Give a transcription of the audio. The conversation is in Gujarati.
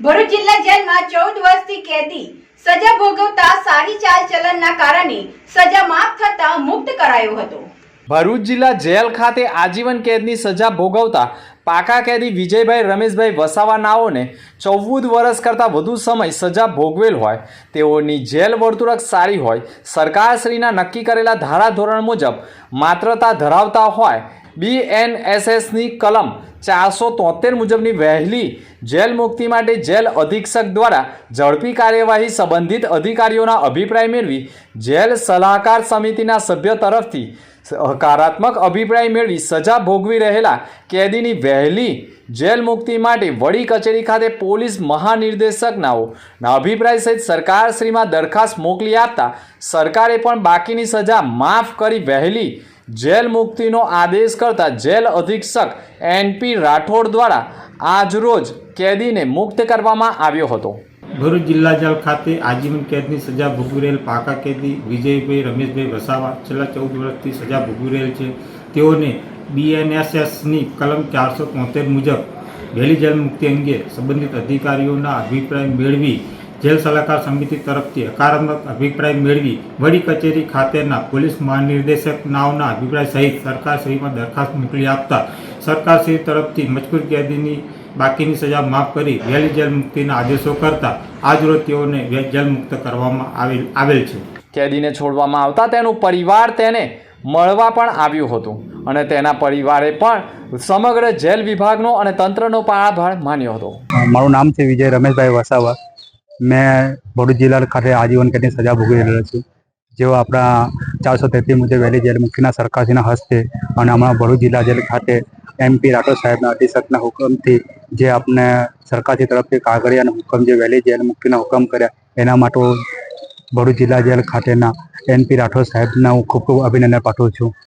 ભરૂચ જિલ્લા જેલમાં ચૌદ વર્ષથી કેદી સજા ભોગવતા સારી ચાલચલનના કારણે સજા માફ થતા મુક્ત કરાયો હતો. ભરૂચ જિલ્લા જેલ ખાતે આજીવન કેદની સજા ભોગવતા પાકા કેદી વિજયભાઈ રમેશભાઈ વસાવાનાઓને ચૌદ વર્ષ કરતાં વધુ સમય સજા ભોગવેલ હોય, તેઓની જેલ વર્તુળક સારી હોય, સરકારશ્રીના નક્કી કરેલા ધારાધોરણ મુજબ માત્રતા ધરાવતા હોય બીએનએસએસની કલમ ચારસો તોતેર મુજબની વહેલી જેલ મુક્તિ માટે જેલ અધિક્ષક દ્વારા ઝડપી કાર્યવાહી સંબંધિત અધિકારીઓના અભિપ્રાય મેળવી જેલ સલાહકાર સમિતિના સભ્ય તરફથી હકારાત્મક અભિપ્રાય મેળવી સજા ભોગવી રહેલા કેદીની વહેલી જેલ મુક્તિ માટે વડી કચેરી ખાતે પોલીસ મહાનિર્દેશકનાઓના અભિપ્રાય સહિત સરકારશ્રીમાં દરખાસ્ત મોકલી આપતા સરકારે પણ બાકીની સજા માફ કરી વહેલી જેલ મુક્તિનો આદેશ કરતા જેલ અધિક્ષક એનપી રાઠોડ દ્વારા આજરોજ કેદીને મુક્ત કરવામાં આવ્યો હતો. ભરૂચ જિલ્લા જેલ ખાતે આજીવન કેદની સજા ભોગવી રહેલ પાકા કેદી વિજયભાઈ રમેશભાઈ વસાવા છેલ્લા ચૌદ વર્ષથી સજા ભોગવી રહેલ છે. તેઓને બીએનએસએસની કલમ ચારસો તોતેર મુજબ વહેલી જેલ મુક્તિ અંગે સંબંધિત અધિકારીઓના અભિપ્રાય મેળવી જેલ સલાહકાર સમિતિ તરફથી હકારાત્મક અભિપ્રાય મેળવી વડી કચેરી ખાતેના પોલીસ મહાનિર્દેશક નાઓના અભિપ્રાય સહિત સરકારશ્રીમાં દરખાસ્ત મોકલી આપતા સરકારશ્રી તરફથી મજકૂર કેદીની બાકીની સજા માફ કરી વહેલી જેલ મુક્તિના આદેશો કરતા આજરોજ તેઓને જેલ મુક્ત કરવામાં આવેલ આવેલ છે. કેદીને છોડવામાં આવતા તેનું પરિવાર તેને મળવા પણ આવ્યું હતું અને તેના પરિવારે પણ સમગ્ર જેલ વિભાગનો અને તંત્રનો આભાર માન્યો હતો. મારું નામ છે વિજય રમેશભાઈ વસાવા. મેં ભરૂચ જિલ્લા ખાતે આજીવન કેદની સજા ભોગવી રહેલો છું. જેઓ આપણા ચારસો તેત્રીસ મુજબ વહેલી જેલ મુખ્યના સરકારશ્રીના હસ્તે અને હમણાં ભરૂચ જિલ્લા જેલ ખાતે એમપી રાઠોડ સાહેબના અધિક્ષકના હુકમથી જે આપને સરકારશ્રી તરફથી કાગળિયા અને હુકમ જે વહેલી જેલ મુક્તિના હુકમ કર્યા, એના માટે ભરૂચ જિલ્લા જેલ ખાતેના એનપી રાઠોડ સાહેબના હું ખૂબ ખૂબ અભિનંદન પાઠવું છું.